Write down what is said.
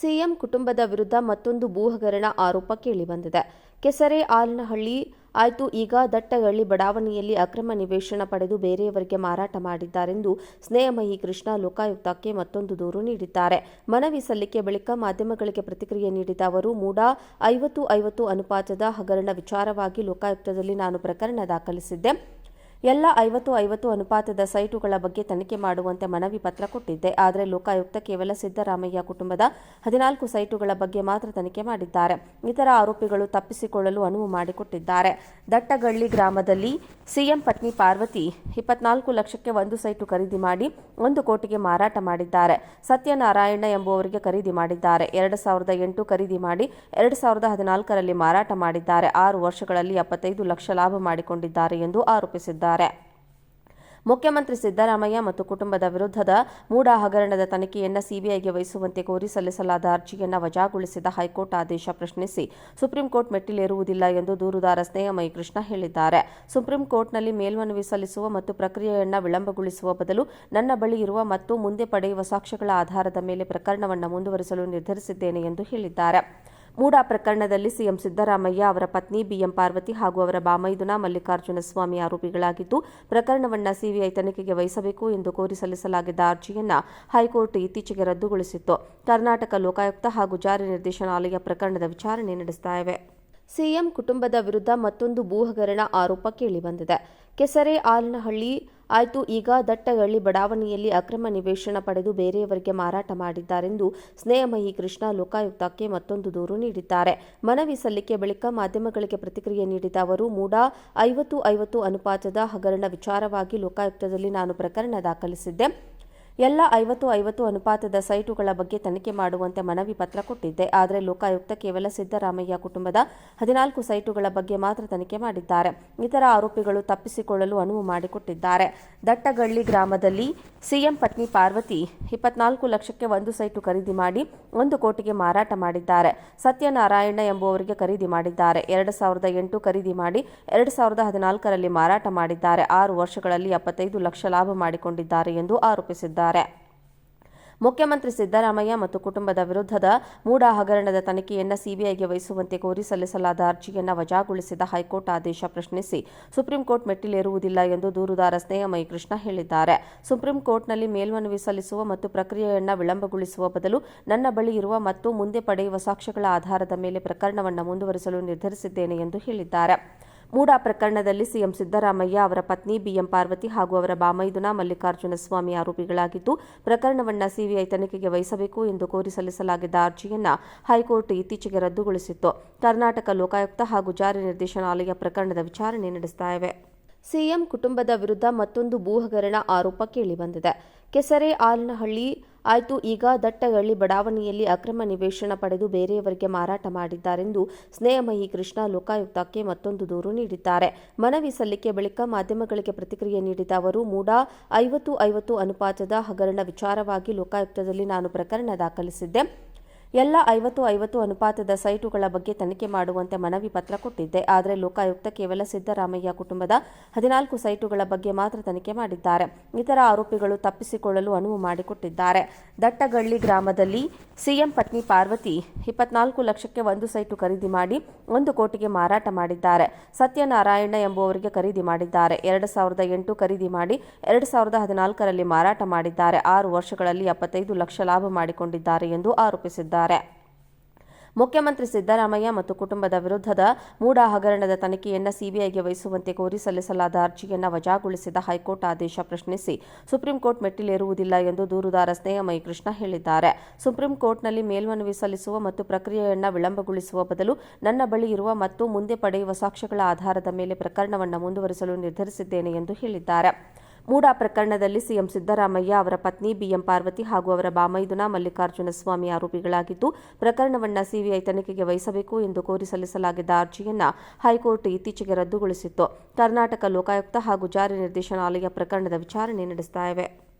CM ಕುಟುಂಬದ ವಿರುದ್ಧ ಮತ್ತೊಂದು ಭೂ ಹಗರಣ ಆರೋಪ ಕೇಳಿಬಂದಿದೆ. ಕೆಸರೆ ಆಲನಹಳ್ಳಿ ಆಯ್ತು, ಈಗ ದಟ್ಟಗಳ್ಳಿ ಬಡಾವಣೆಯಲ್ಲಿ ಅಕ್ರಮ ನಿವೇಶನ ಪಡೆದು ಬೇರೆಯವರಿಗೆ ಮಾರಾಟ ಮಾಡಿದ್ದಾರೆಂದು ಸ್ನೇಹಮಯಿ ಕೃಷ್ಣ ಲೋಕಾಯುಕ್ತಕ್ಕೆ ಮತ್ತೊಂದು ದೂರು ನೀಡಿದ್ದಾರೆ. ಮನವಿ ಸಲ್ಲಿಕೆ ಬಳಿಕ ಮಾಧ್ಯಮಗಳಿಗೆ ಪ್ರತಿಕ್ರಿಯೆ ನೀಡಿದ ಅವರು, ಮೂಡ ಐವತ್ತು ಐವತ್ತು ಅನುಪಾತದ ಹಗರಣ ವಿಚಾರವಾಗಿ ಲೋಕಾಯುಕ್ತದಲ್ಲಿ ನಾನು ಪ್ರಕರಣ ದಾಖಲಿಸಿದ್ದೆ. ಎಲ್ಲ ಐವತ್ತು ಐವತ್ತು ಅನುಪಾತದ ಸೈಟುಗಳ ಬಗ್ಗೆ ತನಿಖೆ ಮಾಡುವಂತೆ ಮನವಿ ಪತ್ರ ಕೊಟ್ಟಿದ್ದೆ. ಆದರೆ ಲೋಕಾಯುಕ್ತ ಕೇವಲ ಸಿದ್ದರಾಮಯ್ಯ ಕುಟುಂಬದ ಹದಿನಾಲ್ಕು ಸೈಟುಗಳ ಬಗ್ಗೆ ಮಾತ್ರ ತನಿಖೆ ಮಾಡಿದ್ದಾರೆ. ಇತರ ಆರೋಪಿಗಳು ತಪ್ಪಿಸಿಕೊಳ್ಳಲು ಅನುವು ಮಾಡಿಕೊಟ್ಟಿದ್ದಾರೆ. ದಟ್ಟಗಳ್ಳಿ ಗ್ರಾಮದಲ್ಲಿ ಸಿಎಂ ಪತ್ನಿ ಪಾರ್ವತಿ ಇಪ್ಪತ್ನಾಲ್ಕು ಲಕ್ಷಕ್ಕೆ ಒಂದು ಸೈಟು ಖರೀದಿ ಮಾಡಿ ಒಂದು ಕೋಟಿಗೆ ಮಾರಾಟ ಮಾಡಿದ್ದಾರೆ. ಸತ್ಯನಾರಾಯಣ ಎಂಬುವರಿಗೆ ಖರೀದಿ ಮಾಡಿದ್ದಾರೆ. ಎರಡು ಸಾವಿರದ ಎಂಟು ಖರೀದಿ ಮಾಡಿ ಎರಡು ಸಾವಿರದ ಹದಿನಾಲ್ಕರಲ್ಲಿ ಮಾರಾಟ ಮಾಡಿದ್ದಾರೆ. ಆರು ವರ್ಷಗಳಲ್ಲಿ ಎಪ್ಪತ್ತೈದು ಲಕ್ಷ ಲಾಭ ಮಾಡಿಕೊಂಡಿದ್ದಾರೆ ಎಂದು ಆರೋಪಿಸಿದ್ದಾರೆ. ಮುಖ್ಯಮಂತ್ರಿ ಸಿದ್ದರಾಮಯ್ಯ ಮತ್ತು ಕುಟುಂಬದ ವಿರುದ್ಧದ ಮೂಡ ಹಗರಣದ ತನಿಖೆಯನ್ನು ಸಿಬಿಐಗೆ ವಹಿಸುವಂತೆ ಕೋರಿ ಸಲ್ಲಿಸಲಾದ ಅರ್ಜಿಯನ್ನು ವಜಾಗೊಳಿಸಿದ ಹೈಕೋರ್ಟ್ ಆದೇಶ ಪ್ರಶ್ನಿಸಿ ಸುಪ್ರೀಂ ಕೋರ್ಟ್ ಮೆಟ್ಟಿಲೇರುವುದಿಲ್ಲ ಎಂದು ದೂರುದಾರ ಸ್ನೇಹಮಯಿ ಕೃಷ್ಣ ಹೇಳಿದ್ದಾರೆ. ಸುಪ್ರೀಂ ಕೋರ್ಟ್ನಲ್ಲಿ ಮೇಲ್ಮನವಿ ಸಲ್ಲಿಸುವ ಮತ್ತು ಪ್ರಕ್ರಿಯೆಯನ್ನು ವಿಳಂಬಗೊಳಿಸುವ ಬದಲು ನನ್ನ ಬಳಿ ಇರುವ ಮತ್ತು ಮುಂದೆ ಪಡೆಯುವ ಸಾಕ್ಷ್ಯಗಳ ಆಧಾರದ ಮೇಲೆ ಪ್ರಕರಣವನ್ನು ಮುಂದುವರಿಸಲು ನಿರ್ಧರಿಸಿದ್ದೇನೆ ಎಂದು ಹೇಳಿದ್ದಾರೆ. ಮೂಡಾ ಪ್ರಕರಣದಲ್ಲಿ ಸಿಎಂ ಸಿದ್ದರಾಮಯ್ಯ ಅವರ ಪತ್ನಿ ಬಿಎಂ ಪಾರ್ವತಿ ಹಾಗೂ ಅವರ ಬಾಮೈದುನ ಮಲ್ಲಿಕಾರ್ಜುನ ಸ್ವಾಮಿ ಆರೋಪಿಗಳಾಗಿದ್ದು, ಪ್ರಕರಣವನ್ನು ಸಿಬಿಐ ತನಿಖೆಗೆ ವಹಿಸಬೇಕು ಎಂದು ಕೋರಿ ಸಲ್ಲಿಸಲಾಗಿದ್ದ ಅರ್ಜಿಯನ್ನು ಹೈಕೋರ್ಟ್ ಇತ್ತೀಚೆಗೆ ರದ್ದುಗೊಳಿಸಿತ್ತು. ಕರ್ನಾಟಕ ಲೋಕಾಯುಕ್ತ ಹಾಗೂ ಜಾರಿ ನಿರ್ದೇಶನಾಲಯ ಪ್ರಕರಣದ ವಿಚಾರಣೆ ನಡೆಸ್ತಾ ಇವೆ. ಸಿಎಂ ಕುಟುಂಬದ ವಿರುದ್ಧ ಮತ್ತೊಂದು ಭೂ ಹಗರಣ ಆರೋಪ ಕೇಳಿಬಂದಿದೆ. ಕೆಸರೆ ಆಲನಹಳ್ಳಿ ಆಯ್ತು, ಈಗ ದಟ್ಟಗಳ್ಳಿ ಬಡಾವಣೆಯಲ್ಲಿ ಅಕ್ರಮ ನಿವೇಶನ ಪಡೆದು ಬೇರೆಯವರಿಗೆ ಮಾರಾಟ ಮಾಡಿದ್ದಾರೆಂದು ಸ್ನೇಹಮಯಿ ಕೃಷ್ಣ ಲೋಕಾಯುಕ್ತಕ್ಕೆ ಮತ್ತೊಂದು ದೂರು ನೀಡಿದ್ದಾರೆ. ಮನವಿ ಸಲ್ಲಿಕೆ ಬಳಿಕ ಮಾಧ್ಯಮಗಳಿಗೆ ಪ್ರತಿಕ್ರಿಯೆ ನೀಡಿದ ಅವರು, ಮೂಡ ಐವತ್ತು ಐವತ್ತು ಅನುಪಾತದ ಹಗರಣ ವಿಚಾರವಾಗಿ ಲೋಕಾಯುಕ್ತದಲ್ಲಿ ನಾನು ಪ್ರಕರಣ ದಾಖಲಿಸಿದ್ದೆ. ಎಲ್ಲ ಐವತ್ತು ಐವತ್ತು ಅನುಪಾತದ ಸೈಟುಗಳ ಬಗ್ಗೆ ತನಿಖೆ ಮಾಡುವಂತೆ ಮನವಿ ಪತ್ರ ಕೊಟ್ಟಿದ್ದೆ. ಆದರೆ ಲೋಕಾಯುಕ್ತ ಕೇವಲ ಸಿದ್ದರಾಮಯ್ಯ ಕುಟುಂಬದ ಹದಿನಾಲ್ಕು ಸೈಟುಗಳ ಬಗ್ಗೆ ಮಾತ್ರ ತನಿಖೆ ಮಾಡಿದ್ದಾರೆ. ಇತರ ಆರೋಪಿಗಳು ತಪ್ಪಿಸಿಕೊಳ್ಳಲು ಅನುವು ಮಾಡಿಕೊಟ್ಟಿದ್ದಾರೆ. ದಟ್ಟಗಳ್ಳಿ ಗ್ರಾಮದಲ್ಲಿ ಸಿಎಂ ಪತ್ನಿ ಪಾರ್ವತಿ ಇಪ್ಪತ್ನಾಲ್ಕು ಲಕ್ಷಕ್ಕೆ ಒಂದು ಸೈಟು ಖರೀದಿ ಮಾಡಿ ಒಂದು ಕೋಟಿಗೆ ಮಾರಾಟ ಮಾಡಿದ್ದಾರೆ. ಸತ್ಯನಾರಾಯಣ ಎಂಬುವರಿಗೆ ಖರೀದಿ ಮಾಡಿದ್ದಾರೆ. ಎರಡು ಸಾವಿರದ ಎಂಟು ಖರೀದಿ ಮಾಡಿ ಎರಡು ಸಾವಿರದ ಹದಿನಾಲ್ಕರಲ್ಲಿ ಮಾರಾಟ ಮಾಡಿದ್ದಾರೆ. ಆರು ವರ್ಷಗಳಲ್ಲಿ ಎಪ್ಪತ್ತೈದು ಲಕ್ಷ ಲಾಭ ಮಾಡಿಕೊಂಡಿದ್ದಾರೆ ಎಂದು ಆರೋಪಿಸಿದ್ದಾರೆ. ಮುಖ್ಯಮಂತ್ರಿ ಸಿದ್ದರಾಮಯ್ಯ ಮತ್ತು ಕುಟುಂಬದ ವಿರುದ್ಧದ ಮೂಡಾ ಹಗರಣದ ತನಿಖೆಯನ್ನು ಸಿಬಿಐಗೆ ವಹಿಸುವಂತೆ ಕೋರಿ ಸಲ್ಲಿಸಲಾದ ಅರ್ಜಿಯನ್ನು ವಜಾಗೊಳಿಸಿದ ಹೈಕೋರ್ಟ್ ಆದೇಶ ಪ್ರಶ್ನಿಸಿ ಸುಪ್ರೀಂ ಕೋರ್ಟ್ ಮೆಟ್ಟಿಲೇರುವುದಿಲ್ಲ ಎಂದು ದೂರುದಾರ ಸ್ನೇಹಮಯಿ ಕೃಷ್ಣ ಹೇಳಿದ್ದಾರೆ. ಸುಪ್ರೀಂ ಕೋರ್ಟ್ನಲ್ಲಿ ಮೇಲ್ಮನವಿ ಸಲ್ಲಿಸುವ ಮತ್ತು ಪ್ರಕ್ರಿಯೆಯನ್ನು ವಿಳಂಬಗೊಳಿಸುವ ಬದಲು ನನ್ನ ಬಳಿ ಇರುವ ಮತ್ತು ಮುಂದೆ ಪಡೆಯುವ ಸಾಕ್ಷ್ಯಗಳ ಆಧಾರದ ಮೇಲೆ ಪ್ರಕರಣವನ್ನು ಮುಂದುವರಿಸಲು ನಿರ್ಧರಿಸಿದ್ದೇನೆ ಎಂದು ಹೇಳಿದ್ದಾರೆ. ಮೂಡಾ ಪ್ರಕರಣದಲ್ಲಿ ಸಿಎಂ ಸಿದ್ದರಾಮಯ್ಯ, ಅವರ ಪತ್ನಿ ಬಿಎಂ ಪಾರ್ವತಿ ಹಾಗೂ ಅವರ ಬಾಮೈದುನ ಮಲ್ಲಿಕಾರ್ಜುನ ಸ್ವಾಮಿ ಆರೋಪಿಗಳಾಗಿದ್ದು, ಪ್ರಕರಣವನ್ನು ಸಿಬಿಐ ತನಿಖೆಗೆ ವಹಿಸಬೇಕು ಎಂದು ಕೋರಿ ಸಲ್ಲಿಸಲಾಗಿದ್ದ ಅರ್ಜಿಯನ್ನು ಹೈಕೋರ್ಟ್ ಇತ್ತೀಚೆಗೆ ರದ್ದುಗೊಳಿಸಿತ್ತು. ಕರ್ನಾಟಕ ಲೋಕಾಯುಕ್ತ ಹಾಗೂ ಜಾರಿ ನಿರ್ದೇಶನಾಲಯ ಪ್ರಕರಣದ ವಿಚಾರಣೆ ನಡೆಸ್ತಾ ಇವೆ. ಸಿಎಂ ಕುಟುಂಬದ ವಿರುದ್ಧ ಮತ್ತೊಂದು ಭೂಹಗರಣ ಆರೋಪ ಕೇಳಿಬಂದಿದೆ ಕೆಸರೆ ಆಲನಹಳ್ಳಿ ಆಯ್ತು, ಈಗ ದಟ್ಟಗಳ್ಳಿ ಬಡಾವಣೆಯಲ್ಲಿ ಅಕ್ರಮ ನಿವೇಶನ ಪಡೆದು ಬೇರೆಯವರಿಗೆ ಮಾರಾಟ ಮಾಡಿದ್ದಾರೆಂದು ಸ್ನೇಹಮಯಿ ಕೃಷ್ಣ ಲೋಕಾಯುಕ್ತಕ್ಕೆ ಮತ್ತೊಂದು ದೂರು ನೀಡಿದ್ದಾರೆ. ಮನವಿ ಸಲ್ಲಿಕೆ ಬಳಿಕ ಮಾಧ್ಯಮಗಳಿಗೆ ಪ್ರತಿಕ್ರಿಯೆ ನೀಡಿದ ಅವರು, ಮೂಡ ಐವತ್ತು ಐವತ್ತು ಅನುಪಾತದ ಹಗರಣ ವಿಚಾರವಾಗಿ ಲೋಕಾಯುಕ್ತದಲ್ಲಿ ನಾನು ಪ್ರಕರಣ ದಾಖಲಿಸಿದ್ದೆ. ಎಲ್ಲ ಐವತ್ತು ಐವತ್ತು ಅನುಪಾತದ ಸೈಟುಗಳ ಬಗ್ಗೆ ತನಿಖೆ ಮಾಡುವಂತೆ ಮನವಿ ಪತ್ರ ಕೊಟ್ಟಿದ್ದೆ. ಆದರೆ ಲೋಕಾಯುಕ್ತ ಕೇವಲ ಸಿದ್ದರಾಮಯ್ಯ ಕುಟುಂಬದ ಹದಿನಾಲ್ಕು ಸೈಟುಗಳ ಬಗ್ಗೆ ಮಾತ್ರ ತನಿಖೆ ಮಾಡಿದ್ದಾರೆ. ಇತರ ಆರೋಪಿಗಳು ತಪ್ಪಿಸಿಕೊಳ್ಳಲು ಅನುವು ಮಾಡಿಕೊಟ್ಟಿದ್ದಾರೆ. ದಟ್ಟಗಳ್ಳಿ ಗ್ರಾಮದಲ್ಲಿ ಸಿಎಂ ಪತ್ನಿ ಪಾರ್ವತಿ ಇಪ್ಪತ್ನಾಲ್ಕು ಲಕ್ಷಕ್ಕೆ ಒಂದು ಸೈಟು ಖರೀದಿ ಮಾಡಿ ಒಂದು ಕೋಟಿಗೆ ಮಾರಾಟ ಮಾಡಿದ್ದಾರೆ. ಸತ್ಯನಾರಾಯಣ ಎಂಬುವರಿಗೆ ಖರೀದಿ ಮಾಡಿದ್ದಾರೆ. ಎರಡು ಸಾವಿರದ ಎಂಟು ಖರೀದಿ ಮಾಡಿ ಎರಡು ಸಾವಿರದ ಹದಿನಾಲ್ಕರಲ್ಲಿ ಮಾರಾಟ ಮಾಡಿದ್ದಾರೆ. ಆರು ವರ್ಷಗಳಲ್ಲಿ ಎಪ್ಪತ್ತೈದು ಲಕ್ಷ ಲಾಭ ಮಾಡಿಕೊಂಡಿದ್ದಾರೆ ಎಂದು ಆರೋಪಿಸಿದ್ದಾರೆ. ಮುಖ್ಯಮಂತ್ರಿ ಸಿದ್ದರಾಮಯ್ಯ ಮತ್ತು ಕುಟುಂಬದ ವಿರುದ್ಧದ ಮೂಡ ಹಗರಣದ ತನಿಖೆಯನ್ನು ಸಿಬಿಐಗೆ ವಹಿಸುವಂತೆ ಕೋರಿ ಸಲ್ಲಿಸಲಾದ ಅರ್ಜಿಯನ್ನು ವಜಾಗೊಳಿಸಿದ ಹೈಕೋರ್ಟ್ ಆದೇಶ ಪ್ರಶ್ನಿಸಿ ಸುಪ್ರೀಂ ಕೋರ್ಟ್ ಮೆಟ್ಟಿಲೇರುವುದಿಲ್ಲ ಎಂದು ದೂರುದಾರ ಸ್ನೇಹಮಯಿ ಕೃಷ್ಣ ಹೇಳಿದ್ದಾರೆ. ಸುಪ್ರೀಂ ಕೋರ್ಟ್ನಲ್ಲಿ ಮೇಲ್ಮನವಿ ಸಲ್ಲಿಸುವ ಮತ್ತು ಪ್ರಕ್ರಿಯೆಯನ್ನು ವಿಳಂಬಗೊಳಿಸುವ ಬದಲು ನನ್ನ ಬಳಿ ಇರುವ ಮತ್ತು ಮುಂದೆ ಪಡೆಯುವ ಸಾಕ್ಷ್ಯಗಳ ಆಧಾರದ ಮೇಲೆ ಪ್ರಕರಣವನ್ನು ಮುಂದುವರಿಸಲು ನಿರ್ಧರಿಸಿದ್ದೇನೆ ಎಂದು ಹೇಳಿದ್ದಾರೆ. ಮೂಡಾ ಪ್ರಕರಣದಲ್ಲಿ ಸಿಎಂ ಸಿದ್ದರಾಮಯ್ಯ ಅವರ ಪತ್ನಿ ಬಿಎಂ ಪಾರ್ವತಿ ಹಾಗೂ ಅವರ ಬಾಮೈದುನ ಮಲ್ಲಿಕಾರ್ಜುನ ಸ್ವಾಮಿ ಆರೋಪಿಗಳಾಗಿದ್ದು, ಪ್ರಕರಣವನ್ನು ಸಿಬಿಐ ತನಿಖೆಗೆ ವಹಿಸಬೇಕು ಎಂದು ಕೋರಿ ಸಲ್ಲಿಸಲಾಗಿದ್ದ ಅರ್ಜಿಯನ್ನು ಹೈಕೋರ್ಟ್ ಇತ್ತೀಚೆಗೆ ರದ್ದುಗೊಳಿಸಿತ್ತು. ಕರ್ನಾಟಕ ಲೋಕಾಯುಕ್ತ ಹಾಗೂ ಜಾರಿ ನಿರ್ದೇಶನಾಲಯ ಪ್ರಕರಣದ ವಿಚಾರಣೆ ನಡೆಸ್ತಾ ಇವೆ.